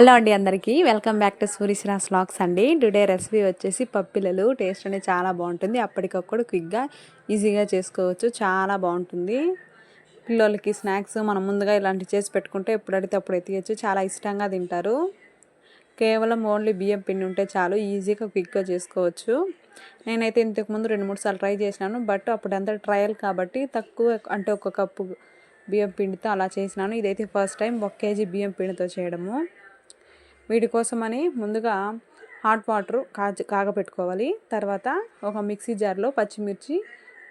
Hello అండి అందరికీ. Welcome back to సూరిశ్రాస్ వ్లాగ్స్ అండి. టుడే రెసిపీ వచ్చేసి పప్పిలలు. టేస్ట్ అనేది చాలా బాగుంటుంది. అప్పటికప్పుడు క్విక్గా ఈజీగా చేసుకోవచ్చు. చాలా బాగుంటుంది. పిల్లలకి స్నాక్స్ మనం ముందుగా ఇలాంటివి చేసి పెట్టుకుంటే ఎప్పుడు అప్పుడు ఎత్తియచ్చు. చాలా ఇష్టంగా తింటారు. కేవలం ఓన్లీ బియ్యం పిండి ఉంటే చాలు. ఈజీగా క్విక్గా చేసుకోవచ్చు. నేనైతే ఇంతకుముందు రెండు మూడు సార్లు ట్రై చేసినాను. బట్ అప్పుడంతా ట్రయల్ కాబట్టి తక్కువ అంటే ఒక కప్పు బియ్యం పిండితో అలా చేసినాను. ఇదైతే ఫస్ట్ టైం ఒక కేజీ బియ్యం పిండితో చేయడము. వీటి కోసమని ముందుగా హాట్ వాటర్ కాచి కాగపెట్టుకోవాలి. తర్వాత ఒక మిక్సీ జార్లో పచ్చిమిర్చి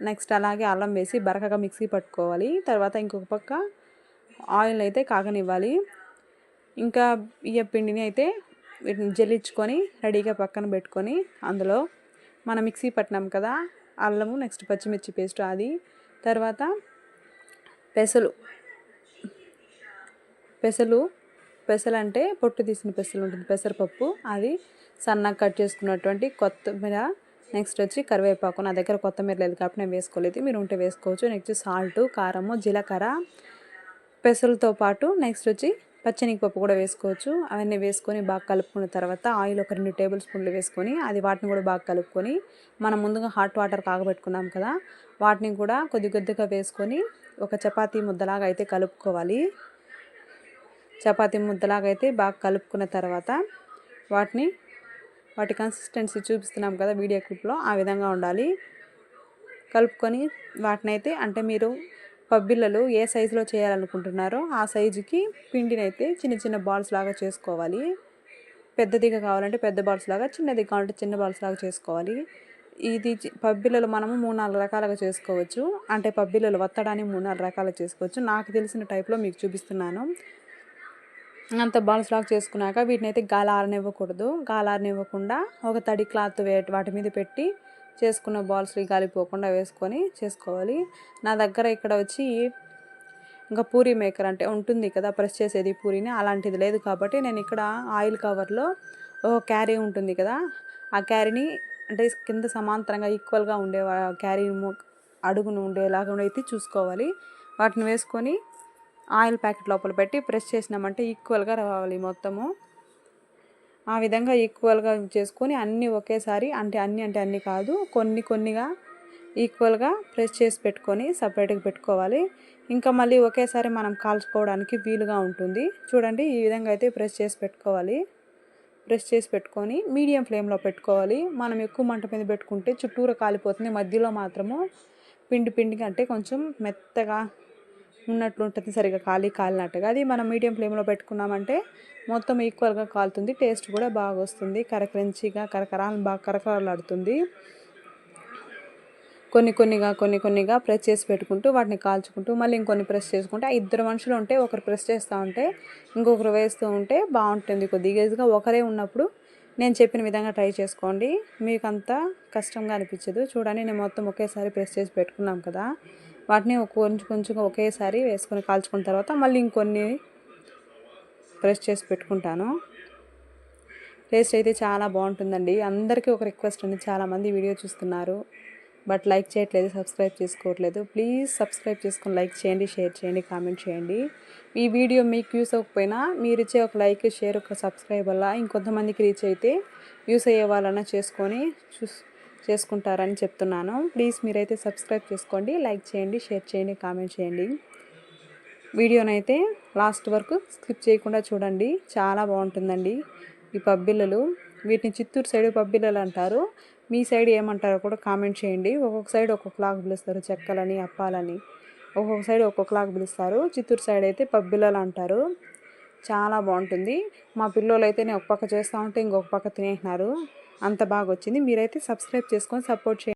నెక్స్ట్ అలాగే అల్లం వేసి బరకగా మిక్సీ పట్టుకోవాలి. తర్వాత ఇంకొక పక్క ఆయిల్ అయితే కాగనివ్వాలి. ఇంకా బియ్య పిండిని అయితే వీటిని జల్లించుకొని రెడీగా పక్కన పెట్టుకొని అందులో మనం మిక్సీ పట్టినాం కదా అల్లము నెక్స్ట్ పచ్చిమిర్చి పేస్ట్ అది. తర్వాత పెసలు పెసలు పెసలు అంటే పొట్టు తీసిన పెసలు ఉంటుంది పెసరపప్పు. అది సన్నగా కట్ చేసుకున్నటువంటి కొత్తిమీర. నెక్స్ట్ వచ్చి కరివేపాకు. నా దగ్గర కొత్తిమీర లేదు కాబట్టి నేను వేసుకోలేదు. మీరు ఉంటే వేసుకోవచ్చు. నెక్స్ట్ సాల్ట్ కారము జీలకర్ర పెసలతో పాటు నెక్స్ట్ వచ్చి పచ్చనిపప్పు కూడా వేసుకోవచ్చు. అవన్నీ వేసుకొని బాగా కలుపుకున్న తర్వాత ఆయిల్ ఒక రెండు టేబుల్ స్పూన్లు వేసుకొని అది వాటిని కూడా బాగా కలుపుకొని మనం ముందుగా హాట్ వాటర్ కాగబెట్టుకున్నాం కదా వాటిని కూడా కొద్ది కొద్దిగా వేసుకొని ఒక చపాతీ ముద్దలాగా అయితే కలుపుకోవాలి. చపాతీ ముద్దలాగా అయితే బాగా కలుపుకున్న తర్వాత వాటిని వాటి కన్సిస్టెన్సీ చూపిస్తున్నాం కదా వీడియో క్లిప్లో ఆ విధంగా ఉండాలి. కలుపుకొని వాటిని అయితే అంటే మీరు పబ్బిళ్ళలు ఏ సైజులో చేయాలనుకుంటున్నారో ఆ సైజుకి పిండినైతే చిన్న చిన్న బాల్స్ లాగా చేసుకోవాలి. పెద్దదిగా కావాలంటే పెద్ద బాల్స్ లాగా చిన్నది కావాలంటే చిన్న బాల్స్ లాగా చేసుకోవాలి. ఇది పబ్బిళ్ళలు మనము మూడు నాలుగు రకాలుగా చేసుకోవచ్చు. అంటే పబ్బిళ్ళలు వత్తడానికి మూడు నాలుగు రకాలుగా చేసుకోవచ్చు. నాకు తెలిసిన టైప్లో మీకు చూపిస్తున్నాను. అంత బాల్స్ లాగా చేసుకున్నాక వీటిని అయితే గాలారనివ్వకూడదు. గాలారనివ్వకుండా ఒక తడి క్లాత్ వే వాటి మీద పెట్టి చేసుకున్న బాల్స్ గాలిపోకుండా వేసుకొని చేసుకోవాలి. నా దగ్గర ఇక్కడ వచ్చి ఇంకా పూరి మేకర్ అంటే ఉంటుంది కదా ప్రెస్ చేసేది పూరిని అలాంటిది లేదు కాబట్టి నేను ఇక్కడ ఆయిల్ కవర్లో ఒక క్యారీ ఉంటుంది కదా ఆ క్యారీని అంటే కింద సమాంతరంగా ఈక్వల్గా ఉండే క్యారీ అడుగును ఉండేలాగా అయితే చూసుకోవాలి. వాటిని వేసుకొని ఆయిల్ ప్యాకెట్ లోపల పెట్టి ప్రెస్ చేసినామంటే ఈక్వల్గా రావాలి మొత్తము. ఆ విధంగా ఈక్వల్గా చేసుకొని అన్నీ ఒకేసారి అంటే అన్నీ అంటే అన్నీ కాదు కొన్ని కొన్నిగా ఈక్వల్గా ప్రెస్ చేసి పెట్టుకొని సపరేట్గా పెట్టుకోవాలి. ఇంకా మళ్ళీ ఒకేసారి మనం కాల్చుకోవడానికి వీలుగా ఉంటుంది. చూడండి ఈ విధంగా అయితే ప్రెస్ చేసి పెట్టుకోవాలి. ప్రెస్ చేసి పెట్టుకొని మీడియం ఫ్లేమ్లో పెట్టుకోవాలి. మనం ఎక్కువ మంట మీద పెట్టుకుంటే చుట్టూరు కాలిపోతుంది. మధ్యలో మాత్రము పిండి పిండికి అంటే కొంచెం మెత్తగా ఉన్నట్లు ఉంటుంది సరిగా ఖాళీ కాలినట్టుగా. అది మనం మీడియం ఫ్లేమ్లో పెట్టుకున్నామంటే మొత్తం ఈక్వల్గా కాలుతుంది టేస్ట్ కూడా బాగా వస్తుంది. కరకరించిగా కరకరాలు బాగా కరకరలాడుతుంది. కొన్ని కొన్నిగా కొన్ని కొన్నిగా ప్రెస్ చేసి పెట్టుకుంటూ వాటిని కాల్చుకుంటూ మళ్ళీ ఇంకొన్ని ప్రెస్ చేసుకుంటే ఇద్దరు మనుషులు ఉంటే ఒకరు ప్రెస్ చేస్తూ ఉంటే ఇంకొకరు వేస్తూ ఉంటే బాగుంటుంది. కొద్దిగా ఈజీగా ఒకరే ఉన్నప్పుడు నేను చెప్పిన విధంగా ట్రై చేసుకోండి. మీకు అంత కష్టంగా అనిపించదు. చూడండి నేను మొత్తం ఒకేసారి ప్రెస్ చేసి పెట్టుకున్నాం కదా. వాటిని కొంచెం కొంచెంగా ఒకేసారి వేసుకొని కాల్చుకున్న తర్వాత మళ్ళీ ఇంకొన్ని ప్రెస్ చేసి పెట్టుకుంటాను. టేస్ట్ అయితే చాలా బాగుంటుందండి. అందరికీ ఒక రిక్వెస్ట్ అండి. చాలామంది వీడియో చూస్తున్నారు. బట్ లైక్ చేయట్లేదు సబ్స్క్రైబ్ చేసుకోవట్లేదు. ప్లీజ్ సబ్స్క్రైబ్ చేసుకొని లైక్ చేయండి షేర్ చేయండి కామెంట్ చేయండి. ఈ వీడియో మీకు యూస్ అవ్వకపోయినా మీరు ఇచ్చే ఒక లైక్ షేర్ ఒక సబ్స్క్రైబ్ వల్ల ఇంకొంతమందికి రీచ్ అయితే యూస్ అయ్యే వాళ్ళన్నా చేసుకొని చూస్ చేసుకుంటారని చెప్తున్నాను. ప్లీజ్ మీరైతే సబ్స్క్రైబ్ చేసుకోండి లైక్ చేయండి షేర్ చేయండి కామెంట్ చేయండి. వీడియోనైతే లాస్ట్ వరకు స్కిప్ చేయకుండా చూడండి. చాలా బాగుంటుందండి ఈ పబ్బిళ్ళలు వీటిని చిత్తూరు సైడ్ పబ్బిళ్ళలు అంటారు. మీ సైడ్ ఏమంటారో కూడా కామెంట్ చేయండి. ఒక్కొక్క సైడ్ ఒక్కొక్కలాగా పిలుస్తారు చెక్కలని అప్పాలని. ఒక్కొక్క సైడ్ ఒక్కొక్కలాగా పిలుస్తారు. చిత్తూరు సైడ్ అయితే పబ్బిళ్ళలు అంటారు. చాలా బాగుంటుంది. మా పిల్లలు అయితే నేను ఒక పక్క చేస్తూ ఉంటే ఇంకొక పక్క తినేసినారు. అంత బాగా వచ్చింది మీరైతే సబ్స్క్రైబ్ చేసుకొని సపోర్ట్ చేయండి.